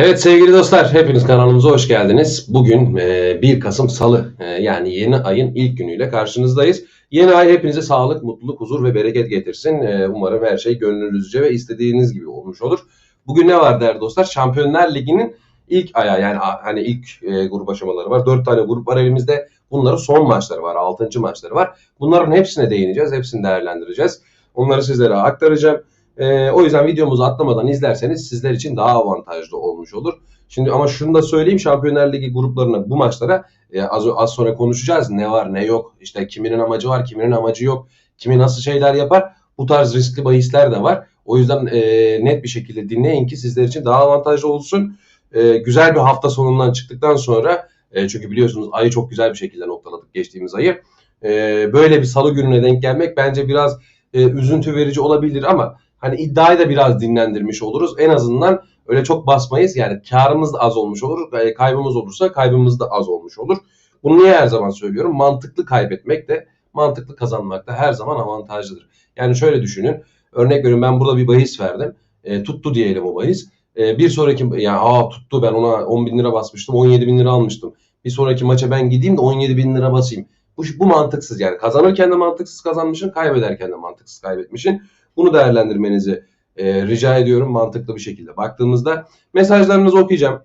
Evet sevgili dostlar hepiniz kanalımıza hoş geldiniz. Bugün e, 1 Kasım Salı e, yani yeni ayın ilk günüyle karşınızdayız. Yeni ay hepinize sağlık, mutluluk, huzur ve bereket getirsin. E, umarım her şey gönlünüzce ve istediğiniz gibi olmuş olur. Bugün ne var değerli dostlar? Şampiyonlar Ligi'nin ilk aya yani hani ilk e, grup aşamaları var. 4 tane grup var elimizde. Bunların son maçları var, 6. maçları var. Bunların hepsine değineceğiz, hepsini değerlendireceğiz. Onları sizlere aktaracağım. Ee, o yüzden videomuzu atlamadan izlerseniz sizler için daha avantajlı olmuş olur. Şimdi ama şunu da söyleyeyim Şampiyonlar Ligi gruplarına bu maçlara e, az, az sonra konuşacağız. Ne var ne yok işte kiminin amacı var kiminin amacı yok. Kimi nasıl şeyler yapar bu tarz riskli bahisler de var. O yüzden e, net bir şekilde dinleyin ki sizler için daha avantajlı olsun. E, güzel bir hafta sonundan çıktıktan sonra e, çünkü biliyorsunuz ayı çok güzel bir şekilde noktaladık geçtiğimiz ayı. E, böyle bir salı gününe denk gelmek bence biraz e, üzüntü verici olabilir ama hani iddiayı da biraz dinlendirmiş oluruz. En azından öyle çok basmayız. Yani karımız da az olmuş olur. e, Kaybımız olursa kaybımız da az olmuş olur. Bunu niye her zaman söylüyorum? Mantıklı kaybetmek de mantıklı kazanmak da her zaman avantajlıdır. Yani şöyle düşünün. Örnek veriyorum ben burada bir bahis verdim. E, tuttu diyelim o bahis. E, bir sonraki yani aa tuttu ben ona 10 bin lira basmıştım 17 bin lira almıştım. Bir sonraki maça ben gideyim de 17 bin lira basayım. Bu, bu mantıksız yani kazanırken de mantıksız kazanmışsın kaybederken de mantıksız kaybetmişsin. Bunu değerlendirmenizi e, rica ediyorum mantıklı bir şekilde. Baktığımızda mesajlarınızı okuyacağım.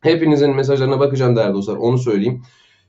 Hepinizin mesajlarına bakacağım değerli dostlar. Onu söyleyeyim.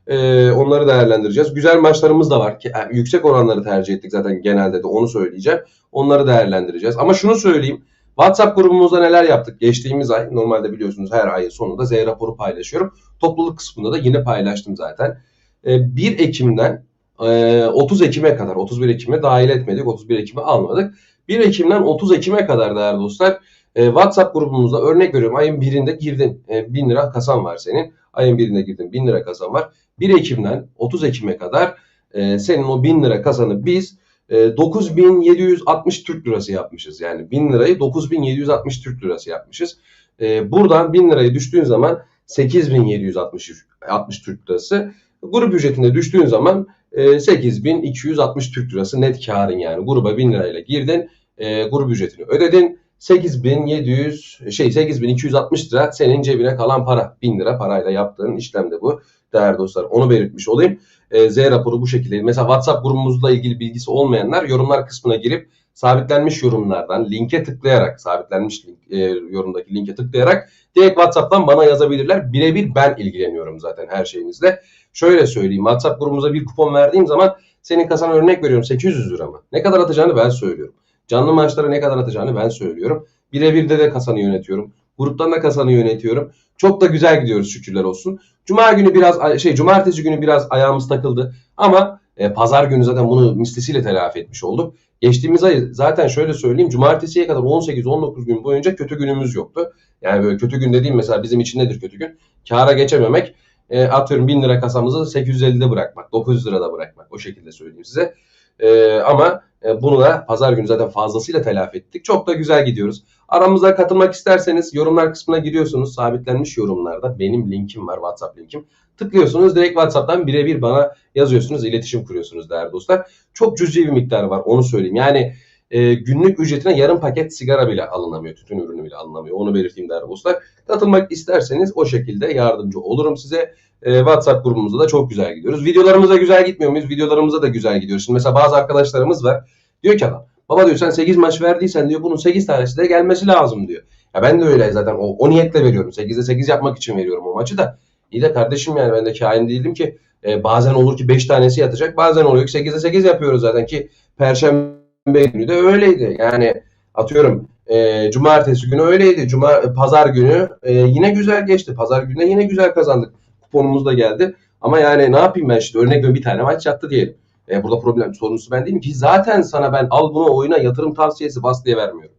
E, onları değerlendireceğiz. Güzel maçlarımız da var. Ke- Yüksek oranları tercih ettik zaten genelde de onu söyleyeceğim. Onları değerlendireceğiz. Ama şunu söyleyeyim. WhatsApp grubumuzda neler yaptık? Geçtiğimiz ay normalde biliyorsunuz her ayın sonunda Z raporu paylaşıyorum. Topluluk kısmında da yine paylaştım zaten. E, 1 Ekim'den e, 30 Ekim'e kadar 31 Ekim'e dahil etmedik. 31 Ekim'e almadık. 1 Ekim'den 30 Ekim'e kadar değerli dostlar e, WhatsApp grubumuzda örnek veriyorum ayın birinde girdin e, 1000 lira kasan var senin. Ayın birinde girdin 1000 lira kasan var. 1 Ekim'den 30 Ekim'e kadar e, senin o 1000 lira kasanı biz e, 9760 Türk lirası yapmışız. Yani 1000 lirayı 9760 Türk lirası yapmışız. E, buradan 1000 lirayı düştüğün zaman 8760 60 Türk lirası. Grup ücretinde düştüğün zaman e, 8260 Türk lirası net karın yani. Gruba 1000 lirayla girdin. E, grup ücretini ödedin. 8700 şey 8260 lira senin cebine kalan para. 1000 lira parayla yaptığın işlem de bu. Değerli dostlar onu belirtmiş olayım. E, Z raporu bu şekilde. Mesela WhatsApp grubumuzla ilgili bilgisi olmayanlar yorumlar kısmına girip sabitlenmiş yorumlardan linke tıklayarak sabitlenmiş link, e, yorumdaki linke tıklayarak direkt WhatsApp'tan bana yazabilirler. Birebir ben ilgileniyorum zaten her şeyinizle. Şöyle söyleyeyim WhatsApp grubumuza bir kupon verdiğim zaman senin kasan örnek veriyorum 800 lira mı? Ne kadar atacağını ben söylüyorum. Canlı maçlara ne kadar atacağını ben söylüyorum. Birebir de de kasanı yönetiyorum. Gruptan da kasanı yönetiyorum. Çok da güzel gidiyoruz şükürler olsun. Cuma günü biraz şey cumartesi günü biraz ayağımız takıldı ama e, pazar günü zaten bunu mislisiyle telafi etmiş olduk. Geçtiğimiz ay zaten şöyle söyleyeyim cumartesiye kadar 18-19 gün boyunca kötü günümüz yoktu. Yani böyle kötü gün dediğim mesela bizim için nedir kötü gün? Kâra geçememek e, atıyorum 1000 lira kasamızı 850'de bırakmak, 900 lirada bırakmak. O şekilde söyleyeyim size. E, ama e, bunu da pazar günü zaten fazlasıyla telafi ettik. Çok da güzel gidiyoruz. Aramıza katılmak isterseniz yorumlar kısmına giriyorsunuz. Sabitlenmiş yorumlarda benim linkim var, WhatsApp linkim. Tıklıyorsunuz direkt WhatsApp'tan birebir bana yazıyorsunuz, iletişim kuruyorsunuz değerli dostlar. Çok cüzi bir miktar var onu söyleyeyim. Yani e, günlük ücretine yarım paket sigara bile alınamıyor. Tütün ürünü bile alınamıyor. Onu belirteyim değerli dostlar. Katılmak isterseniz o şekilde yardımcı olurum size. E, WhatsApp grubumuzda da çok güzel gidiyoruz. Videolarımıza güzel gitmiyor muyuz? Videolarımıza da güzel gidiyoruz. Şimdi mesela bazı arkadaşlarımız var. Diyor ki adam baba diyor sen 8 maç verdiysen diyor bunun 8 tanesi de gelmesi lazım diyor. Ya ben de öyle zaten o, o niyetle veriyorum. 8'de 8 yapmak için veriyorum o maçı da. İyi de kardeşim yani ben de kain değilim ki e, bazen olur ki 5 tanesi yatacak. Bazen oluyor ki 8'de 8 yapıyoruz zaten ki perşembe günü de öyleydi. Yani atıyorum e, cumartesi günü öyleydi. Cuma pazar günü e, yine güzel geçti. Pazar günü yine güzel kazandık. Kuponumuz da geldi. Ama yani ne yapayım ben işte örnek bir tane maç yattı diyelim. E, burada problem sorumlusu ben değilim ki zaten sana ben al bunu oyuna yatırım tavsiyesi bas diye vermiyorum.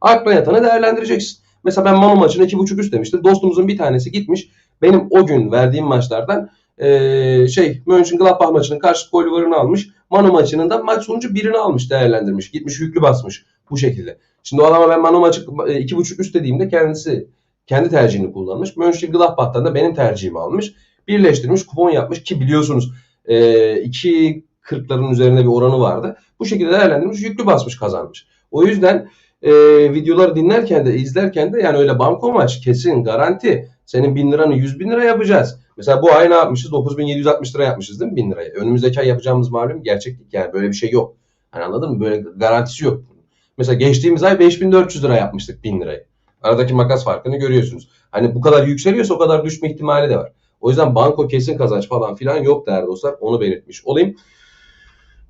Aklına yatanı değerlendireceksin. Mesela ben Manu maçını 2.5 üst demiştim. Dostumuzun bir tanesi gitmiş. Benim o gün verdiğim maçlardan e, şey Mönchengladbach maçının karşılık gol varını almış. Manu maçının da maç sonucu birini almış değerlendirmiş. Gitmiş yüklü basmış bu şekilde. Şimdi o adama ben Manu maçı 2.5 üst dediğimde kendisi kendi tercihini kullanmış. Mönchengladbach'tan da benim tercihimi almış. Birleştirmiş kupon yapmış ki biliyorsunuz e, iki 40'ların üzerinde bir oranı vardı. Bu şekilde değerlendirmiş, yüklü basmış kazanmış. O yüzden e, videoları dinlerken de izlerken de yani öyle banko maç kesin garanti. Senin 1000 liranı 100 bin lira yapacağız. Mesela bu ay ne yapmışız? 9760 lira yapmışız değil mi 1000 liraya? Önümüzdeki ay yapacağımız malum gerçeklik yani böyle bir şey yok. Hani anladın mı? Böyle garantisi yok. Mesela geçtiğimiz ay 5400 lira yapmıştık 1000 lirayı. Aradaki makas farkını görüyorsunuz. Hani bu kadar yükseliyorsa o kadar düşme ihtimali de var. O yüzden banko kesin kazanç falan filan yok değerli dostlar. Onu belirtmiş olayım.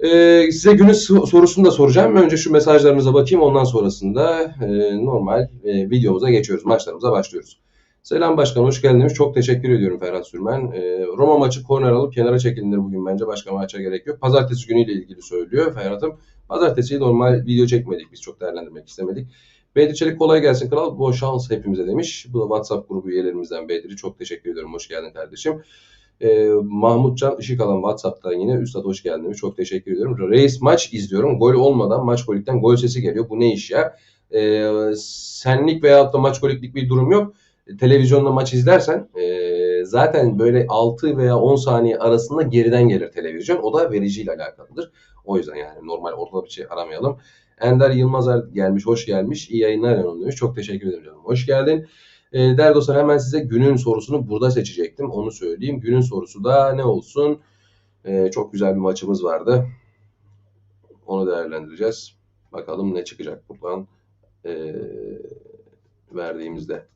Ee, size günün sorusunu da soracağım. Önce şu mesajlarınıza bakayım. Ondan sonrasında e, normal e, videomuza geçiyoruz. Maçlarımıza başlıyoruz. Selam başkan hoş geldiniz. Çok teşekkür ediyorum Ferhat Sürmen. E, Roma maçı korner alıp kenara çekilir bugün bence. Başka maça gerek yok. Pazartesi günüyle ilgili söylüyor Ferhat'ım. Pazartesi normal video çekmedik. Biz çok değerlendirmek istemedik. Bedri Çelik kolay gelsin kral. Bol şans hepimize demiş. Bu da WhatsApp grubu üyelerimizden Bedri. Çok teşekkür ediyorum. Hoş geldin kardeşim. Ee, Mahmutcan Işık alan WhatsApp'tan yine Üstad hoş geldin demiş. Çok teşekkür ediyorum. Reis maç izliyorum. Gol olmadan maç kolikten gol sesi geliyor. Bu ne iş ya? Ee, senlik veyahut da maç koliklik bir durum yok. Televizyonda maç izlersen e, zaten böyle 6 veya 10 saniye arasında geriden gelir televizyon. O da vericiyle alakalıdır. O yüzden yani normal ortada bir şey aramayalım. Ender Yılmazer gelmiş, hoş gelmiş. İyi yayınlar yanım demiş. Çok teşekkür ederim canım. Hoş geldin. E, değerli dostlar hemen size günün sorusunu burada seçecektim. Onu söyleyeyim. Günün sorusu da ne olsun? E, çok güzel bir maçımız vardı. Onu değerlendireceğiz. Bakalım ne çıkacak buradan e, verdiğimizde.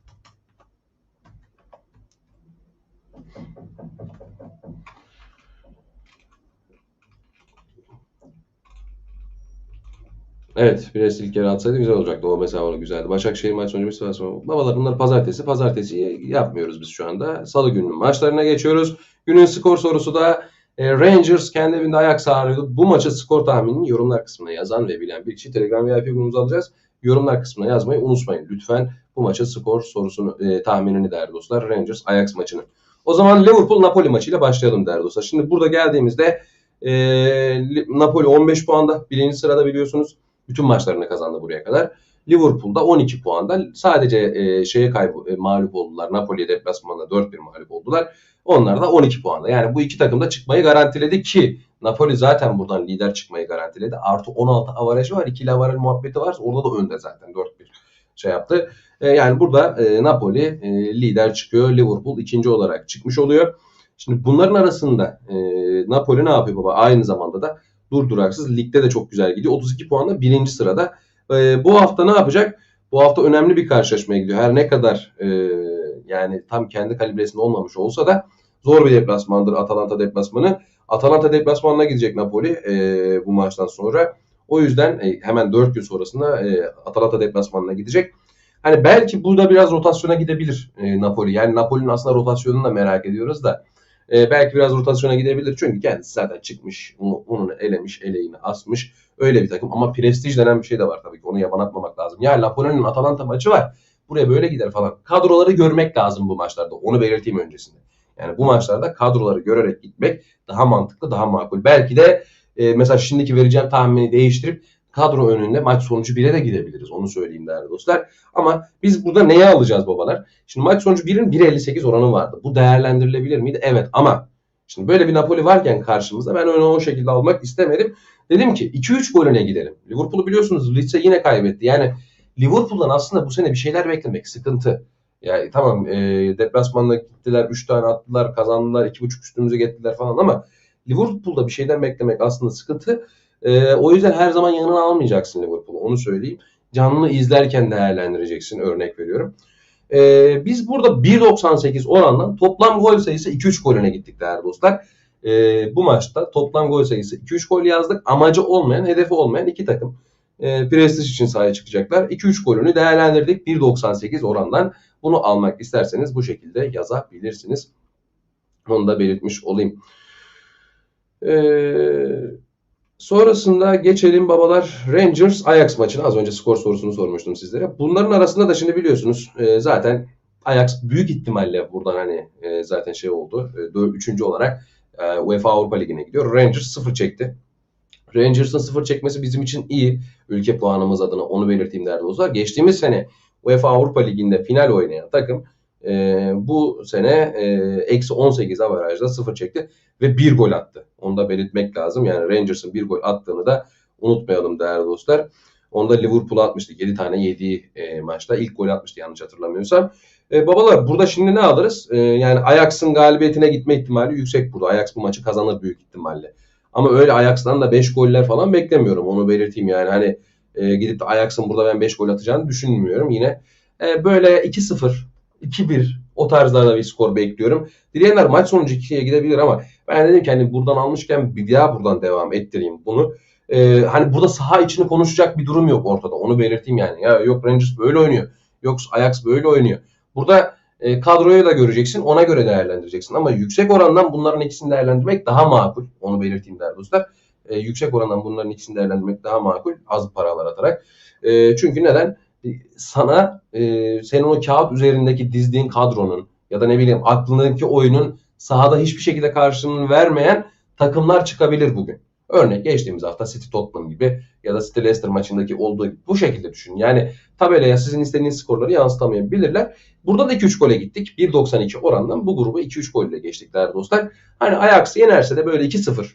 Evet, biraz ilk kere atsaydı güzel olacaktı. O mesela onu güzeldi. Başakşehir maç sonucu bir Sivas Babalar bunlar pazartesi. Pazartesi yapmıyoruz biz şu anda. Salı gününün maçlarına geçiyoruz. Günün skor sorusu da e, Rangers kendi evinde ayak sağlıyordu. Bu maçı skor tahminini yorumlar kısmına yazan ve bilen bir kişi Telegram VIP grubumuza alacağız. Yorumlar kısmına yazmayı unutmayın. Lütfen bu maçın skor sorusunu e, tahminini değerli dostlar. Rangers Ajax maçını. O zaman Liverpool Napoli maçıyla başlayalım değerli dostlar. Şimdi burada geldiğimizde e, Napoli 15 puanda birinci sırada biliyorsunuz. Bütün maçlarını kazandı buraya kadar. Liverpool'da 12 puanda sadece e, şeye kaybı e, mağlup oldular. Napoli deplasmanında 4-1 mağlup oldular. Onlar da 12 puanda. Yani bu iki takım da çıkmayı garantiledi ki Napoli zaten buradan lider çıkmayı garantiledi. Artı 16 avarajı var. İkili avaraj muhabbeti var. Orada da önde zaten 4-1 şey yaptı. E, yani burada e, Napoli e, lider çıkıyor. Liverpool ikinci olarak çıkmış oluyor. Şimdi bunların arasında e, Napoli ne yapıyor baba? Aynı zamanda da durduraksız. Ligde de çok güzel gidiyor. 32 puanla birinci sırada. E, bu hafta ne yapacak? Bu hafta önemli bir karşılaşmaya gidiyor. Her ne kadar e, yani tam kendi kalibresinde olmamış olsa da zor bir deplasmandır Atalanta deplasmanı. Atalanta deplasmanına gidecek Napoli e, bu maçtan sonra. O yüzden e, hemen 4 gün sonrasında e, Atalanta deplasmanına gidecek. Hani belki burada biraz rotasyona gidebilir e, Napoli. Yani Napoli'nin aslında rotasyonunu da merak ediyoruz da. E, belki biraz rotasyona gidebilir. Çünkü kendisi zaten çıkmış. Onu elemiş, eleğini asmış. Öyle bir takım. Ama prestij denen bir şey de var tabii ki. Onu yaban atmamak lazım. Ya Napoli'nin Atalanta maçı var. Buraya böyle gider falan. Kadroları görmek lazım bu maçlarda. Onu belirteyim öncesinde. Yani bu maçlarda kadroları görerek gitmek daha mantıklı, daha makul. Belki de e, mesela şimdiki vereceğim tahmini değiştirip kadro önünde maç sonucu 1'e de gidebiliriz. Onu söyleyeyim değerli dostlar. Ama biz burada neye alacağız babalar? Şimdi maç sonucu 1'in 1.58 oranı vardı. Bu değerlendirilebilir miydi? Evet ama şimdi böyle bir Napoli varken karşımızda ben onu o şekilde almak istemedim. Dedim ki 2-3 golüne gidelim. Liverpool'u biliyorsunuz Leeds'e yine kaybetti. Yani Liverpool'dan aslında bu sene bir şeyler beklemek sıkıntı. Yani tamam e, deplasmanda gittiler 3 tane attılar kazandılar 2.5 üstümüze getirdiler falan ama Liverpool'da bir şeyden beklemek aslında sıkıntı. E, o yüzden her zaman yanına almayacaksın Liverpool'u onu söyleyeyim. Canlı izlerken değerlendireceksin örnek veriyorum. E, biz burada 1.98 orandan toplam gol sayısı 2-3 golüne gittik değerli dostlar. E, bu maçta toplam gol sayısı 2-3 gol yazdık. Amacı olmayan, hedefi olmayan iki takım e, prestij için sahaya çıkacaklar. 2-3 golünü değerlendirdik 1.98 orandan. Bunu almak isterseniz bu şekilde yazabilirsiniz. Onu da belirtmiş olayım. Ee, sonrasında geçelim babalar Rangers Ajax maçına. Az önce skor sorusunu sormuştum sizlere. Bunların arasında da şimdi biliyorsunuz e, zaten Ajax büyük ihtimalle buradan hani e, zaten şey oldu. E, üçüncü olarak e, UEFA Avrupa Ligi'ne gidiyor. Rangers sıfır çekti. Rangers'ın sıfır çekmesi bizim için iyi. Ülke puanımız adına onu belirteyim değerli dostlar. Geçtiğimiz sene UEFA Avrupa Ligi'nde final oynayan takım e, bu sene e, eksi 18 avarajda sıfır çekti ve bir gol attı. Onu da belirtmek lazım. Yani Rangers'ın bir gol attığını da unutmayalım değerli dostlar. Onda Liverpool'a atmıştı. 7 tane yediği e, maçta. ilk gol atmıştı yanlış hatırlamıyorsam. E, babalar burada şimdi ne alırız? E, yani Ajax'ın galibiyetine gitme ihtimali yüksek burada. Ajax bu maçı kazanır büyük ihtimalle. Ama öyle Ajax'tan da 5 goller falan beklemiyorum. Onu belirteyim yani. Hani e, gidip de Ajax'ın burada ben 5 gol atacağını düşünmüyorum. Yine e, böyle 2-0, 2-1 o tarzlarda bir skor bekliyorum. Dileyenler maç sonucu 2'ye gidebilir ama ben dedim ki hani buradan almışken bir daha buradan devam ettireyim bunu. Ee, hani burada saha içini konuşacak bir durum yok ortada. Onu belirteyim yani. Ya yok Rangers böyle oynuyor. Yok Ajax böyle oynuyor. Burada e, kadroyu da göreceksin. Ona göre değerlendireceksin. Ama yüksek orandan bunların ikisini değerlendirmek daha makul. Onu belirteyim değerli dostlar. E, yüksek orandan bunların ikisini değerlendirmek daha makul. Az paralar atarak. E, çünkü neden? Sana e, senin o kağıt üzerindeki dizdiğin kadronun ya da ne bileyim aklındaki oyunun sahada hiçbir şekilde karşılığını vermeyen takımlar çıkabilir bugün. Örnek geçtiğimiz hafta City Tottenham gibi ya da City Leicester maçındaki olduğu gibi bu şekilde düşünün. Yani tabelaya sizin istediğiniz skorları yansıtamayabilirler. Burada da 2-3 gole gittik. 1.92 orandan bu grubu 2-3 golle geçtik değerli dostlar. Hani Ajax yenerse de böyle 2-0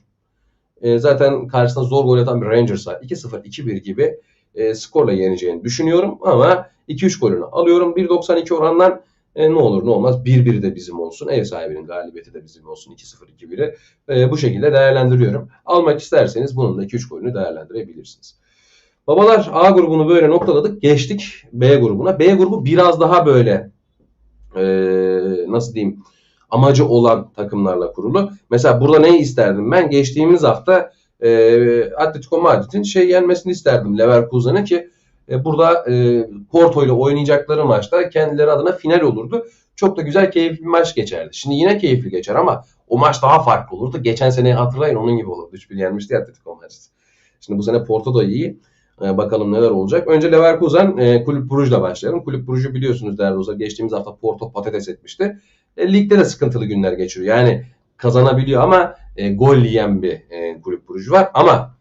e, zaten karşısında zor gol atan bir Rangers var. 2-0, 2-1 gibi e, skorla yeneceğini düşünüyorum ama 2-3 golünü alıyorum. 1.92 orandan e, ne olur ne olmaz 1-1 de bizim olsun. Ev sahibinin galibiyeti de bizim olsun. 2-0 2-1'i e, bu şekilde değerlendiriyorum. Almak isterseniz bunun da 2-3 golünü değerlendirebilirsiniz. Babalar A grubunu böyle noktaladık. Geçtik B grubuna. B grubu biraz daha böyle e, nasıl diyeyim amacı olan takımlarla kurulu. Mesela burada ne isterdim ben? Geçtiğimiz hafta e, Atletico Madrid'in şey yenmesini isterdim Leverkusen'e ki e, burada e, Porto ile oynayacakları maçta kendileri adına final olurdu. Çok da güzel keyifli bir maç geçerdi. Şimdi yine keyifli geçer ama o maç daha farklı olurdu. Geçen sene hatırlayın onun gibi olurdu. 3-1 yenmişti Atletico Madrid. Şimdi bu sene Porto da iyi. E, bakalım neler olacak. Önce Leverkusen e, Kulüp Brugge'la başlayalım. Kulüp Brugge'u biliyorsunuz değerli dostlar. Geçtiğimiz hafta Porto patates etmişti. E, ligde de sıkıntılı günler geçiriyor. Yani kazanabiliyor ama e, gol yiyen bir e, Kulüp Brugge var. Ama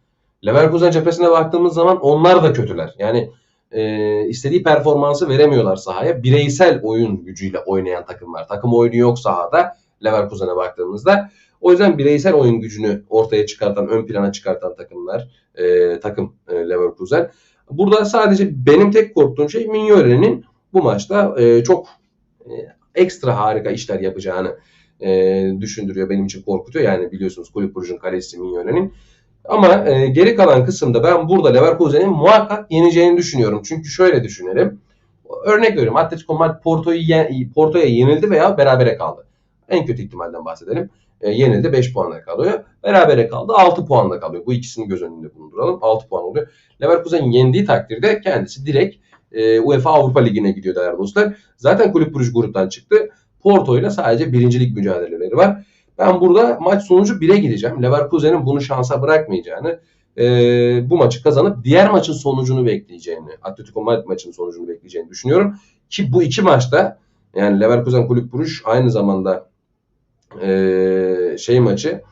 Leverkusen cephesine baktığımız zaman onlar da kötüler. Yani e, istediği performansı veremiyorlar sahaya. Bireysel oyun gücüyle oynayan takımlar. Takım oyunu yok sahada Leverkusen'e baktığımızda. O yüzden bireysel oyun gücünü ortaya çıkartan, ön plana çıkartan takımlar, e, takım e, Leverkusen. Burada sadece benim tek korktuğum şey Mignolet'in bu maçta e, çok e, ekstra harika işler yapacağını e, düşündürüyor. Benim için korkutuyor. Yani biliyorsunuz Kulüp Brugge'un kalesi Mignolet'in. Ama e, geri kalan kısımda ben burada Leverkusen'in muhakkak yeneceğini düşünüyorum. Çünkü şöyle düşünelim. Örnek veriyorum. Atletico Madrid Porto'yu yen, Porto'ya yenildi veya berabere kaldı. En kötü ihtimalden bahsedelim. E, yenildi 5 puanla kalıyor. Berabere kaldı 6 puanla kalıyor. Bu ikisini göz önünde bulunduralım. 6 puan oluyor. Leverkusen yendiği takdirde kendisi direkt e, UEFA Avrupa Ligi'ne gidiyor değerli dostlar. Zaten Kulüp Brugge gruptan çıktı. Porto ile sadece birincilik mücadeleleri var. Ben burada maç sonucu 1'e gideceğim. Leverkusen'in bunu şansa bırakmayacağını, e, bu maçı kazanıp diğer maçın sonucunu bekleyeceğini, Atletico Madrid maçının sonucunu bekleyeceğini düşünüyorum. Ki bu iki maçta yani Leverkusen Kulüp Brugge aynı zamanda e, şey maçı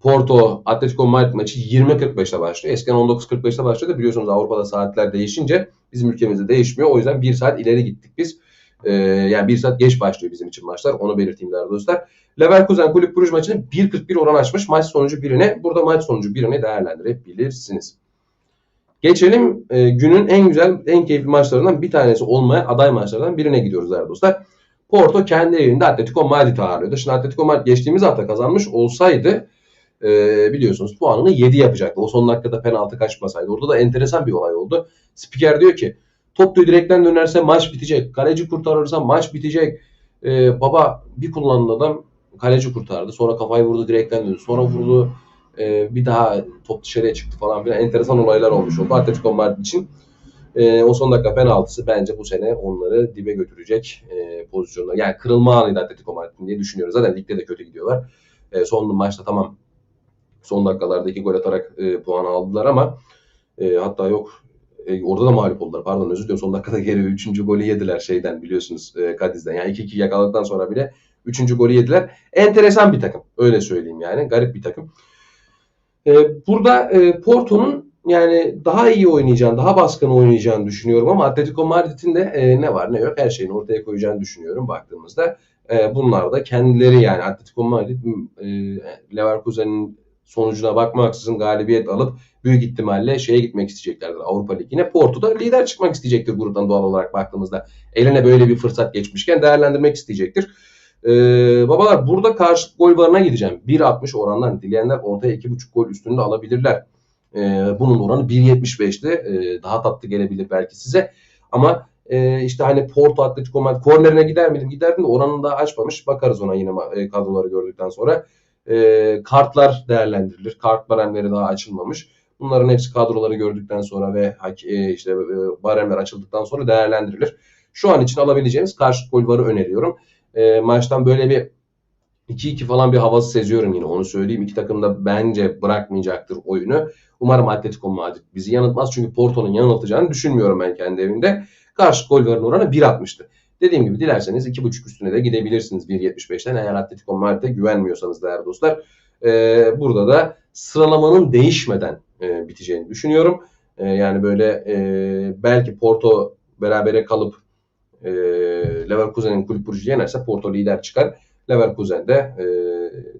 Porto Atletico Madrid maçı 20.45'te başlıyor. Eskiden 19.45'te başlıyordu. Biliyorsunuz Avrupa'da saatler değişince bizim ülkemizde değişmiyor. O yüzden bir saat ileri gittik biz. Ee, yani bir saat geç başlıyor bizim için maçlar. Onu belirteyim değerli dostlar. Leverkusen Kulüp Brugge maçını 1.41 oran açmış. Maç sonucu birine. Burada maç sonucu birine değerlendirebilirsiniz. Geçelim e, günün en güzel, en keyifli maçlarından bir tanesi olmaya aday maçlardan birine gidiyoruz değerli dostlar. Porto kendi evinde Atletico Madrid'i ağırlıyordu. Şimdi Atletico Madrid geçtiğimiz hafta kazanmış olsaydı e, biliyorsunuz puanını 7 yapacaktı. O son dakikada penaltı kaçmasaydı. Orada da enteresan bir olay oldu. Spiker diyor ki top direkten dönerse maç bitecek. Kaleci kurtarırsa maç bitecek. E, baba bir kullandığı adam kaleci kurtardı. Sonra kafayı vurdu direkten döndü. Sonra vurdu e, bir daha top dışarıya çıktı falan filan. Enteresan olaylar olmuş oldu Atletico Madrid için. E, o son dakika penaltısı bence bu sene onları dibe götürecek e, pozisyonlar. Yani kırılma anıydı Atletico Madrid'in diye düşünüyoruz. Zaten ligde de kötü gidiyorlar. E, son maçta tamam son dakikalarda iki gol atarak e, puan aldılar ama e, hatta yok e, orada da mağlup oldular. Pardon özür diliyorum. Son dakikada geri üçüncü golü yediler şeyden biliyorsunuz e, Kadiz'den. Yani 2-2 yakaladıktan sonra bile üçüncü golü yediler. Enteresan bir takım. Öyle söyleyeyim yani. Garip bir takım. E, burada e, Porto'nun yani daha iyi oynayacağını, daha baskın oynayacağını düşünüyorum ama Atletico Madrid'in de ne var ne yok her şeyini ortaya koyacağını düşünüyorum baktığımızda. E, bunlar da kendileri yani Atletico Madrid e, Leverkusen'in sonucuna bakmaksızın galibiyet alıp büyük ihtimalle şeye gitmek isteyeceklerdir Avrupa Ligi'ne. Porto da lider çıkmak isteyecektir gruptan doğal olarak baktığımızda. Eline böyle bir fırsat geçmişken değerlendirmek isteyecektir. Ee, babalar burada karşı gol varına gideceğim. 1.60 orandan dileyenler ortaya 2.5 gol üstünde alabilirler. Ee, bunun oranı 1.75'te ee, daha tatlı gelebilir belki size. Ama e, işte hani Porto Atletico Madrid kornerine gider miydim? Giderdim de oranını daha açmamış. Bakarız ona yine e, kadroları gördükten sonra. E, kartlar değerlendirilir. Kart baremleri daha açılmamış. Bunların hepsi kadroları gördükten sonra ve e, işte e, baremler açıldıktan sonra değerlendirilir. Şu an için alabileceğiniz karşı gol varı öneriyorum. E, maçtan böyle bir 2-2 falan bir havası seziyorum yine onu söyleyeyim. İki takım da bence bırakmayacaktır oyunu. Umarım Atletico Madrid bizi yanıltmaz. Çünkü Porto'nun yanıltacağını düşünmüyorum ben kendi evinde. Karşı gol varın oranı 1.60'tı. Dediğim gibi dilerseniz 2.5 üstüne de gidebilirsiniz 1.75'ten eğer Atletico Madrid'e güvenmiyorsanız değerli dostlar. Ee, burada da sıralamanın değişmeden e, biteceğini düşünüyorum. E, yani böyle e, belki Porto berabere kalıp e, Leverkusen'in kulüp burcu yenerse Porto lider çıkar. Leverkusen de e,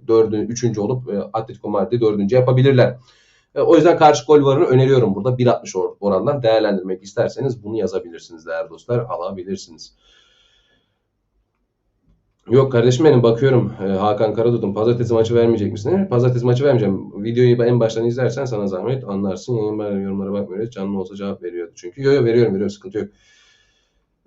dördüncü, üçüncü olup e, Atletico Madrid'i dördüncü yapabilirler. E, o yüzden karşı gol varını öneriyorum burada. 1.60 orandan değerlendirmek isterseniz bunu yazabilirsiniz değerli dostlar. Alabilirsiniz. Yok kardeşim benim bakıyorum e, Hakan Karadut'un pazartesi maçı vermeyecek misin? Pazartesi maçı vermeyeceğim. Videoyu en baştan izlersen sana zahmet anlarsın. Yayın yorumlara bakmıyoruz. Canlı olsa cevap veriyordu çünkü. Yok yok veriyorum veriyorum sıkıntı yok.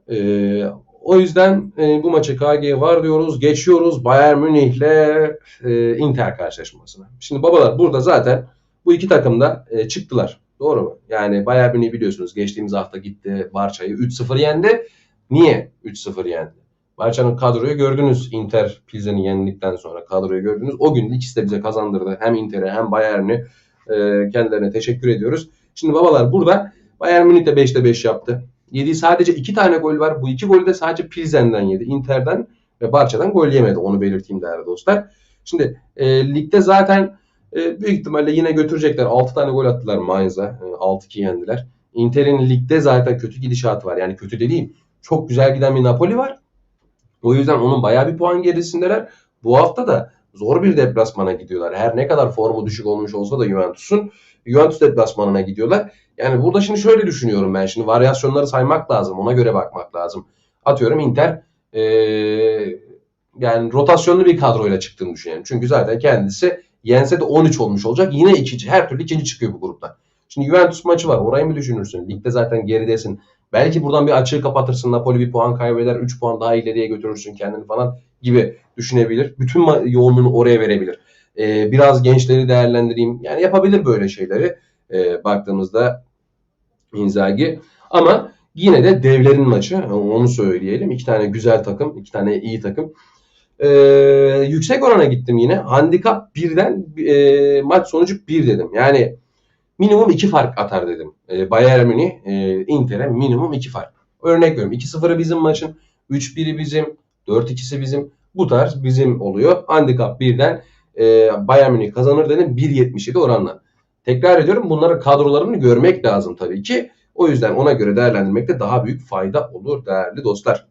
Ee, o yüzden e, bu maçı KG var diyoruz. Geçiyoruz Bayern Münih ile e, Inter karşılaşmasına. Şimdi babalar burada zaten bu iki takım da e, çıktılar. Doğru mu? Yani Bayern Münih biliyorsunuz geçtiğimiz hafta gitti Barça'yı 3-0 yendi. Niye 3-0 yendi? Barça'nın kadroyu gördünüz Inter Pilsen'i yendikten sonra kadroyu gördünüz. O gün ikisi de bize kazandırdı. Hem Inter'e hem Bayern'i e, kendilerine teşekkür ediyoruz. Şimdi babalar burada Bayern Münih de 5'te 5 yaptı. Yediği sadece 2 tane gol var. Bu iki golü de sadece Pilsen'den yedi. Inter'den ve Barça'dan gol yemedi. Onu belirteyim değerli dostlar. Şimdi e, ligde zaten e, büyük ihtimalle yine götürecekler. 6 tane gol attılar Mainz'a. E, 6-2 yendiler. Inter'in ligde zaten kötü gidişatı var. Yani kötü dediğim çok güzel giden bir Napoli var. O yüzden onun bayağı bir puan gerisindeler. Bu hafta da zor bir deplasmana gidiyorlar. Her ne kadar formu düşük olmuş olsa da Juventus'un Juventus deplasmanına gidiyorlar. Yani burada şimdi şöyle düşünüyorum ben. Şimdi varyasyonları saymak lazım. Ona göre bakmak lazım. Atıyorum Inter ee, yani rotasyonlu bir kadroyla çıktığını düşünüyorum. Çünkü zaten kendisi yense de 13 olmuş olacak. Yine ikinci. Her türlü ikinci çıkıyor bu grupta. Şimdi Juventus maçı var. Orayı mı düşünürsün? Ligde zaten geridesin. Belki buradan bir açığı kapatırsın. Napoli bir puan kaybeder. 3 puan daha ileriye götürürsün kendini falan gibi düşünebilir. Bütün yoğunluğunu oraya verebilir. Ee, biraz gençleri değerlendireyim. Yani yapabilir böyle şeyleri. Ee, baktığımızda Inzaghi. Ama yine de devlerin maçı. Onu söyleyelim. İki tane güzel takım. iki tane iyi takım. Ee, yüksek orana gittim yine. Handikap birden e, maç sonucu bir dedim. Yani minimum 2 fark atar dedim. E, Bayern Münih e, Inter'e minimum 2 fark. Örnek veriyorum 2-0'ı bizim maçın, 3-1'i bizim, 4-2'si bizim. Bu tarz bizim oluyor. Handikap birden e, Bayern Münih kazanır dedim 1.77 oranla. Tekrar ediyorum bunların kadrolarını görmek lazım tabii ki. O yüzden ona göre değerlendirmekte daha büyük fayda olur değerli dostlar.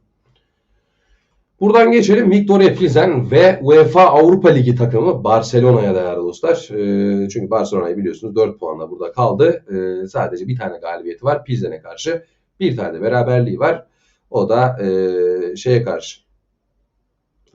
Buradan geçelim Victoria Pilsen ve UEFA Avrupa Ligi takımı Barcelona'ya değerli dostlar. E, çünkü Barcelona'yı biliyorsunuz 4 puanla burada kaldı. E, sadece bir tane galibiyeti var Pilsen'e karşı. Bir tane de beraberliği var. O da e, şeye karşı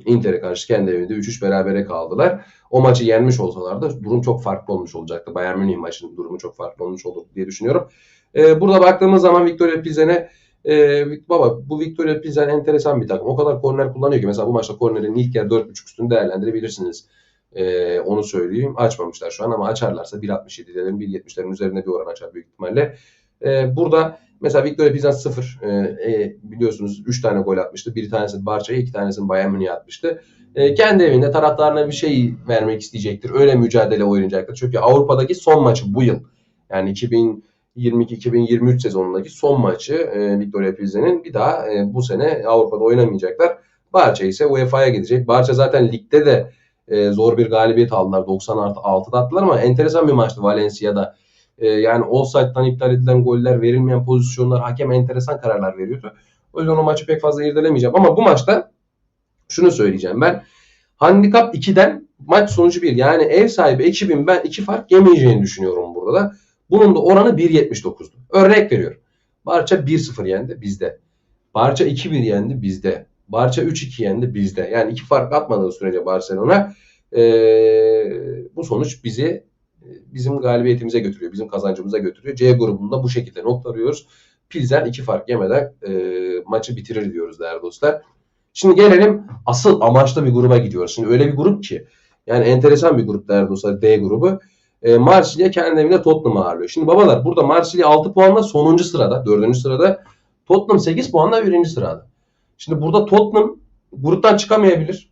Inter'e karşı kendi evinde 3-3 berabere kaldılar. O maçı yenmiş olsalar da durum çok farklı olmuş olacaktı. Bayern Münih maçının durumu çok farklı olmuş olur diye düşünüyorum. Ee, burada baktığımız zaman Victoria Pilsen'e e, baba bu Victoria Pilsen enteresan bir takım. O kadar korner kullanıyor ki mesela bu maçta kornerin ilk yer 4.5 üstünü değerlendirebilirsiniz. E, onu söyleyeyim. Açmamışlar şu an ama açarlarsa 1.67'lerin 1.70'lerin üzerinde bir oran açar büyük ihtimalle. E, burada mesela Victoria Pilsen 0 e, e, biliyorsunuz 3 tane gol atmıştı. Bir tanesi Barça'ya, iki tanesini Bayern Münih'e atmıştı. E, kendi evinde taraftarına bir şey vermek isteyecektir. Öyle mücadele oynayacaktır. Çünkü Avrupa'daki son maçı bu yıl. Yani 2000 2022-2023 sezonundaki son maçı e, Victoria Pilsen'in bir daha e, bu sene Avrupa'da oynamayacaklar. Barça ise UEFA'ya gidecek. Barça zaten ligde de e, zor bir galibiyet aldılar. 90 artı 6'da attılar ama enteresan bir maçtı Valencia'da. E, yani offside'dan iptal edilen goller, verilmeyen pozisyonlar, hakem enteresan kararlar veriyordu. O yüzden o maçı pek fazla irdelemeyeceğim. Ama bu maçta şunu söyleyeceğim ben. Handikap 2'den maç sonucu 1. Yani ev sahibi ekibin ben 2 fark yemeyeceğini düşünüyorum burada da. Bunun da oranı 1.79'du. Örnek veriyorum. Barça 1-0 yendi bizde. Barça 2-1 yendi bizde. Barça 3-2 yendi bizde. Yani iki fark atmadığı sürece Barcelona e, bu sonuç bizi bizim galibiyetimize götürüyor. Bizim kazancımıza götürüyor. C grubunda bu şekilde noktalıyoruz. Pilsen iki fark yemeden e, maçı bitirir diyoruz değerli dostlar. Şimdi gelelim asıl amaçlı bir gruba gidiyoruz. Şimdi öyle bir grup ki yani enteresan bir grup değerli dostlar D grubu. E, Marsilya kendi evinde Tottenham'ı ağırlıyor. Şimdi babalar burada Marsilya 6 puanla sonuncu sırada, 4. sırada. Tottenham 8 puanla 1. sırada. Şimdi burada Tottenham gruptan çıkamayabilir.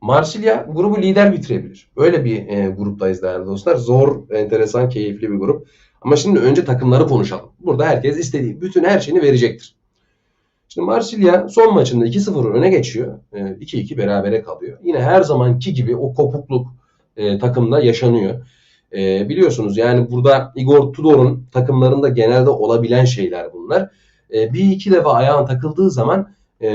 Marsilya grubu lider bitirebilir. Öyle bir e, gruptayız değerli dostlar. Zor, enteresan, keyifli bir grup. Ama şimdi önce takımları konuşalım. Burada herkes istediği bütün her şeyini verecektir. Şimdi Marsilya son maçında 2-0 öne geçiyor. 2-2 e, berabere kalıyor. Yine her zamanki gibi o kopukluk e, takımda yaşanıyor. E, biliyorsunuz yani burada Igor Tudor'un takımlarında genelde olabilen şeyler bunlar. E, bir iki defa ayağın takıldığı zaman e,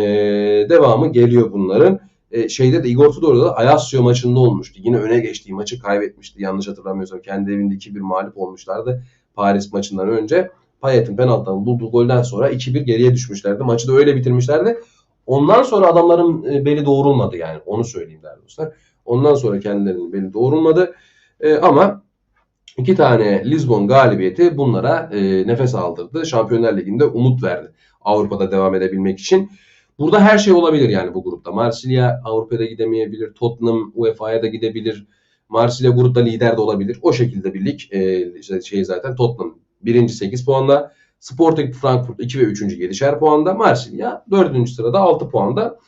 devamı geliyor bunların. E, şeyde de Igor Tudor'da da Ayasio maçında olmuştu. Yine öne geçtiği maçı kaybetmişti. Yanlış hatırlamıyorsam kendi evinde 2-1 mağlup olmuşlardı Paris maçından önce. Payet'in penaltıdan bulduğu golden sonra 2-1 geriye düşmüşlerdi. Maçı da öyle bitirmişlerdi. Ondan sonra adamların e, beli doğrulmadı yani. Onu söyleyeyim değerli dostlar. Ondan sonra kendilerinin beli doğrulmadı. E, ama iki tane Lisbon galibiyeti bunlara e, nefes aldırdı. Şampiyonlar Ligi'nde umut verdi. Avrupa'da devam edebilmek için. Burada her şey olabilir yani bu grupta. Marsilya Avrupa'da gidemeyebilir. Tottenham UEFA'ya da gidebilir. Marsilya grupta lider de olabilir. O şekilde bir lig e, şey zaten Tottenham birinci 8 puanda. Sporting Frankfurt 2 ve 3. 7'şer puanda. Marsilya 4. sırada 6 puanda.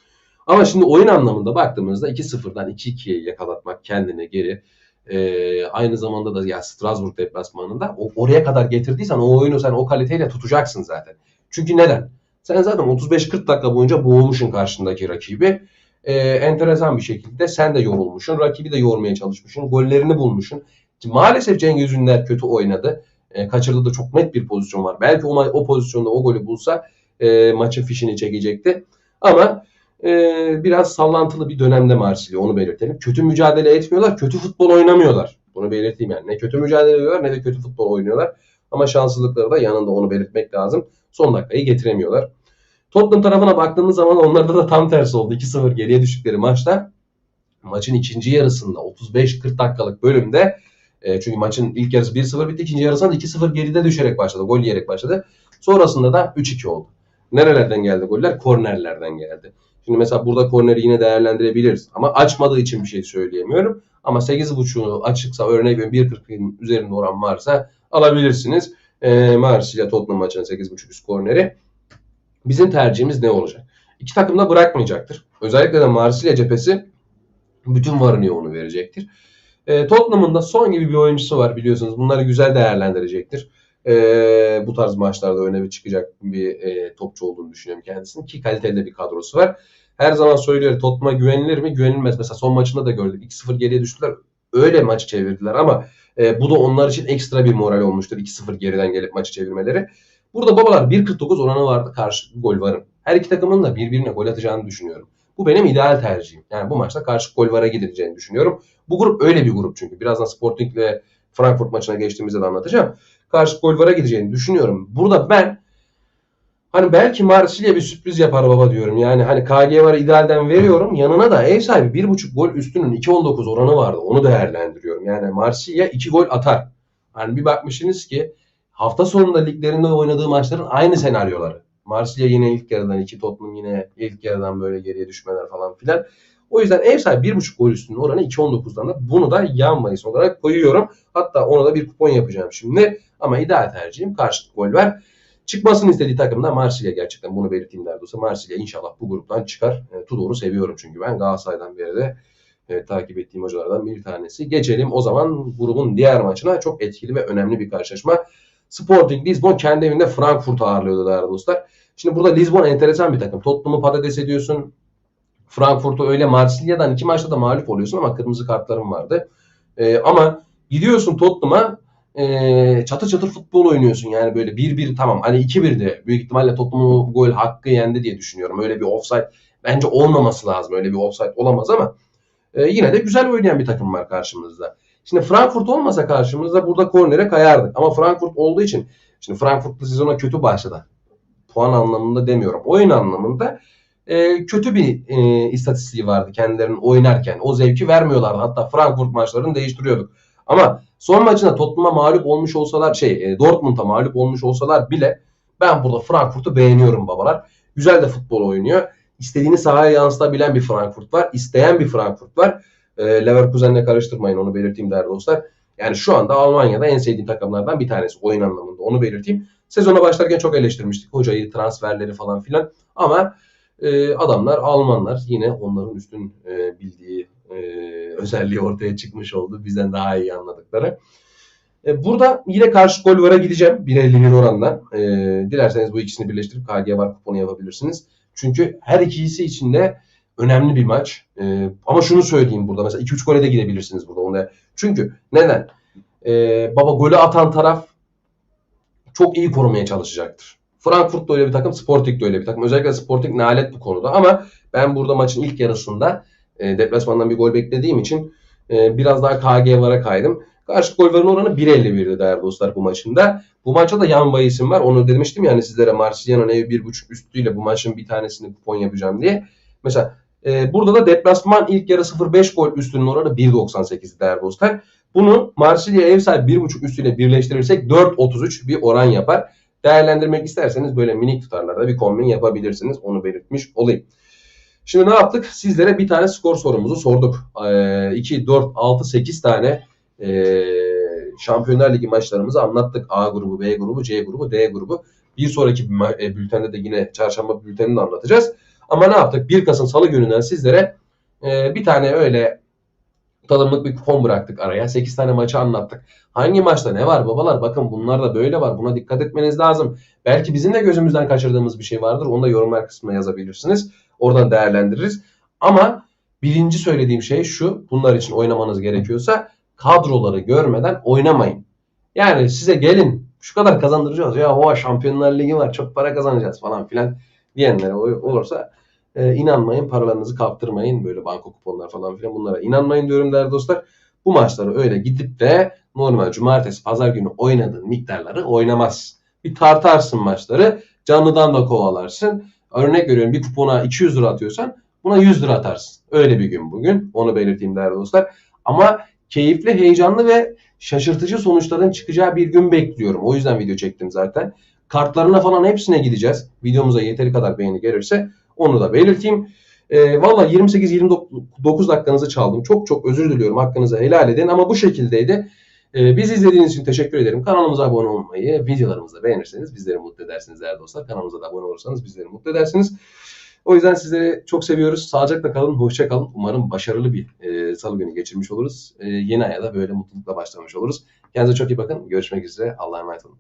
Ama şimdi oyun anlamında baktığımızda 2-0'dan 2-2'ye yakalatmak kendine geri. Ee, aynı zamanda da ya Strasbourg deplasmanında o, oraya kadar getirdiysen o oyunu sen o kaliteyle tutacaksın zaten. Çünkü neden? Sen zaten 35-40 dakika boyunca boğulmuşsun karşındaki rakibi. Ee, enteresan bir şekilde sen de yorulmuşsun. Rakibi de yormaya çalışmışsın. Gollerini bulmuşsun. Maalesef Cengiz Ünder kötü oynadı. E, kaçırdığı da çok net bir pozisyon var. Belki o, o pozisyonda o golü bulsa e, maçın fişini çekecekti. Ama e, biraz sallantılı bir dönemde Marsilya onu belirtelim. Kötü mücadele etmiyorlar, kötü futbol oynamıyorlar. Bunu belirteyim yani. Ne kötü mücadele ediyorlar ne de kötü futbol oynuyorlar. Ama şanslılıkları da yanında onu belirtmek lazım. Son dakikayı getiremiyorlar. Tottenham tarafına baktığımız zaman onlarda da tam tersi oldu. 2-0 geriye düştükleri maçta maçın ikinci yarısında 35-40 dakikalık bölümde e, çünkü maçın ilk yarısı 1-0 bitti. ikinci yarısında 2-0 geride düşerek başladı. Gol yiyerek başladı. Sonrasında da 3-2 oldu. Nerelerden geldi goller? Kornerlerden geldi. Şimdi mesela burada korneri yine değerlendirebiliriz. Ama açmadığı için bir şey söyleyemiyorum. Ama 8.5'u açıksa örnek veriyorum 1.40'ın üzerinde oran varsa alabilirsiniz. E, Marsilya Tottenham maçının 8.5 üst korneri. Bizim tercihimiz ne olacak? İki takım da bırakmayacaktır. Özellikle de Marsilya cephesi bütün varını onu verecektir. E, Tottenham'ın da son gibi bir oyuncusu var biliyorsunuz. Bunları güzel değerlendirecektir. E, bu tarz maçlarda öne çıkacak bir e, topçu olduğunu düşünüyorum kendisinin. Ki kaliteli bir kadrosu var. Her zaman söylüyorum Tottenham'a güvenilir mi? Güvenilmez. Mesela son maçında da gördük. 2-0 geriye düştüler. Öyle maçı çevirdiler ama e, bu da onlar için ekstra bir moral olmuştur. 2-0 geriden gelip maçı çevirmeleri. Burada babalar 1.49 oranı vardı karşı gol varın. Her iki takımın da birbirine gol atacağını düşünüyorum. Bu benim ideal tercihim. Yani bu maçta karşı gol vara gidileceğini düşünüyorum. Bu grup öyle bir grup çünkü. Birazdan Sporting ve Frankfurt maçına geçtiğimizde de anlatacağım. Karşı gol vara gideceğini düşünüyorum. Burada ben hani belki Marsilya bir sürpriz yapar baba diyorum. Yani hani KG var idealden veriyorum. Yanına da ev sahibi 1.5 gol üstünün 2.19 oranı vardı. Onu değerlendiriyorum. Yani Marsilya 2 gol atar. Hani bir bakmışsınız ki hafta sonunda liglerinde oynadığı maçların aynı senaryoları. Marsilya yine ilk yarıdan iki Tottenham yine ilk yarıdan böyle geriye düşmeler falan filan. O yüzden ev sahibi 1.5 gol üstünün oranı 2.19'dan da bunu da yan olarak koyuyorum. Hatta ona da bir kupon yapacağım şimdi. Ama ideal tercihim karşılık gol ver. Çıkmasını istediği takım da Marsilya gerçekten bunu belirteyim derdi olsa Marsilya inşallah bu gruptan çıkar. E, Tudor'u seviyorum çünkü ben Galatasaray'dan beri de e, takip ettiğim hocalardan bir tanesi. Geçelim o zaman grubun diğer maçına çok etkili ve önemli bir karşılaşma. Sporting Lisbon kendi evinde Frankfurt ağırlıyordu değerli dostlar. Şimdi burada Lisbon enteresan bir takım. Tottenham'ı patates ediyorsun. Frankfurt'u öyle Marsilya'dan iki maçta da mağlup oluyorsun ama kırmızı kartların vardı. Ee, ama gidiyorsun Tottenham'a e, çatır çatır futbol oynuyorsun. Yani böyle 1-1 tamam hani 2-1'de büyük ihtimalle Tottenham'ı gol hakkı yendi diye düşünüyorum. Öyle bir offside bence olmaması lazım. Öyle bir offside olamaz ama e, yine de güzel oynayan bir takım var karşımızda. Şimdi Frankfurt olmasa karşımızda burada kornere kayardık. Ama Frankfurt olduğu için şimdi Frankfurt'ta sezona kötü başladı. Puan anlamında demiyorum. Oyun anlamında e, kötü bir e, istatistiği vardı kendilerinin oynarken. O zevki vermiyorlardı. Hatta Frankfurt maçlarını değiştiriyorduk. Ama son maçında Tottenham'a mağlup olmuş olsalar şey e, Dortmund'a mağlup olmuş olsalar bile ben burada Frankfurt'u beğeniyorum babalar. Güzel de futbol oynuyor. İstediğini sahaya yansıtabilen bir Frankfurt var. İsteyen bir Frankfurt var. E, Leverkusen'le karıştırmayın onu belirteyim değerli dostlar. Yani şu anda Almanya'da en sevdiğim takımlardan bir tanesi oyun anlamında onu belirteyim. Sezona başlarken çok eleştirmiştik hocayı, transferleri falan filan. Ama e, adamlar Almanlar yine onların üstün e, bildiği e, özelliği ortaya çıkmış oldu. Bizden daha iyi anladıkları. E, burada yine karşı gol vara gideceğim 1.51 oranla. E, dilerseniz bu ikisini birleştirip KG var kuponu yapabilirsiniz. Çünkü her ikisi için de önemli bir maç. E, ama şunu söyleyeyim burada. Mesela 2-3 gole de gidebilirsiniz burada. Onda. Çünkü neden? Baba golü atan taraf çok iyi korumaya çalışacaktır. Frankfurt da öyle bir takım, Sporting de öyle bir takım. Özellikle Sporting nalet bu konuda ama ben burada maçın ilk yarısında e, deplasmandan bir gol beklediğim için e, biraz daha KG vara kaydım. Karşı gol veren oranı 1.51'di değerli dostlar bu maçında. Bu maçta da yan bayisim var. Onu demiştim yani sizlere Marsilya'nın evi 1.5 üstüyle bu maçın bir tanesini kupon yapacağım diye. Mesela e, burada da deplasman ilk yarı 0.5 gol üstünün oranı 1.98 değerli dostlar. Bunu Marsilya ev sahibi 1.5 üstüyle birleştirirsek 4.33 bir oran yapar. Değerlendirmek isterseniz böyle minik tutarlarda bir kombin yapabilirsiniz. Onu belirtmiş olayım. Şimdi ne yaptık? Sizlere bir tane skor sorumuzu sorduk. Ee, 2, 4, 6, 8 tane e, Şampiyonlar Ligi maçlarımızı anlattık. A grubu, B grubu, C grubu, D grubu. Bir sonraki e, bültende de yine çarşamba bültenini anlatacağız. Ama ne yaptık? 1 Kasım Salı gününden sizlere e, bir tane öyle tadımlık bir kupon bıraktık araya. 8 tane maçı anlattık. Hangi maçta ne var babalar? Bakın bunlar da böyle var. Buna dikkat etmeniz lazım. Belki bizim de gözümüzden kaçırdığımız bir şey vardır. Onu da yorumlar kısmına yazabilirsiniz. Oradan değerlendiririz. Ama birinci söylediğim şey şu. Bunlar için oynamanız gerekiyorsa kadroları görmeden oynamayın. Yani size gelin şu kadar kazandıracağız. Ya o Şampiyonlar Ligi var çok para kazanacağız falan filan diyenlere olursa e, inanmayın paralarınızı kaptırmayın böyle banko kuponlar falan filan bunlara inanmayın diyorum değerli dostlar. Bu maçları öyle gidip de normal cumartesi pazar günü oynadığın miktarları oynamaz. Bir tartarsın maçları canlıdan da kovalarsın. Örnek veriyorum bir kupona 200 lira atıyorsan buna 100 lira atarsın. Öyle bir gün bugün onu belirteyim değerli dostlar. Ama keyifli, heyecanlı ve şaşırtıcı sonuçların çıkacağı bir gün bekliyorum. O yüzden video çektim zaten. Kartlarına falan hepsine gideceğiz. Videomuza yeteri kadar beğeni gelirse onu da belirteyim. E, Valla 28-29 dakikanızı çaldım. Çok çok özür diliyorum. Hakkınızı helal edin. Ama bu şekildeydi. E, biz izlediğiniz için teşekkür ederim. Kanalımıza abone olmayı, videolarımızı beğenirseniz bizleri mutlu edersiniz değerli dostlar. Kanalımıza da abone olursanız bizleri mutlu edersiniz. O yüzden sizleri çok seviyoruz. Sağlıcakla kalın, hoşça kalın. Umarım başarılı bir e, salı günü geçirmiş oluruz. E, yeni aya da böyle mutlulukla başlamış oluruz. Kendinize çok iyi bakın. Görüşmek üzere. Allah'a emanet olun.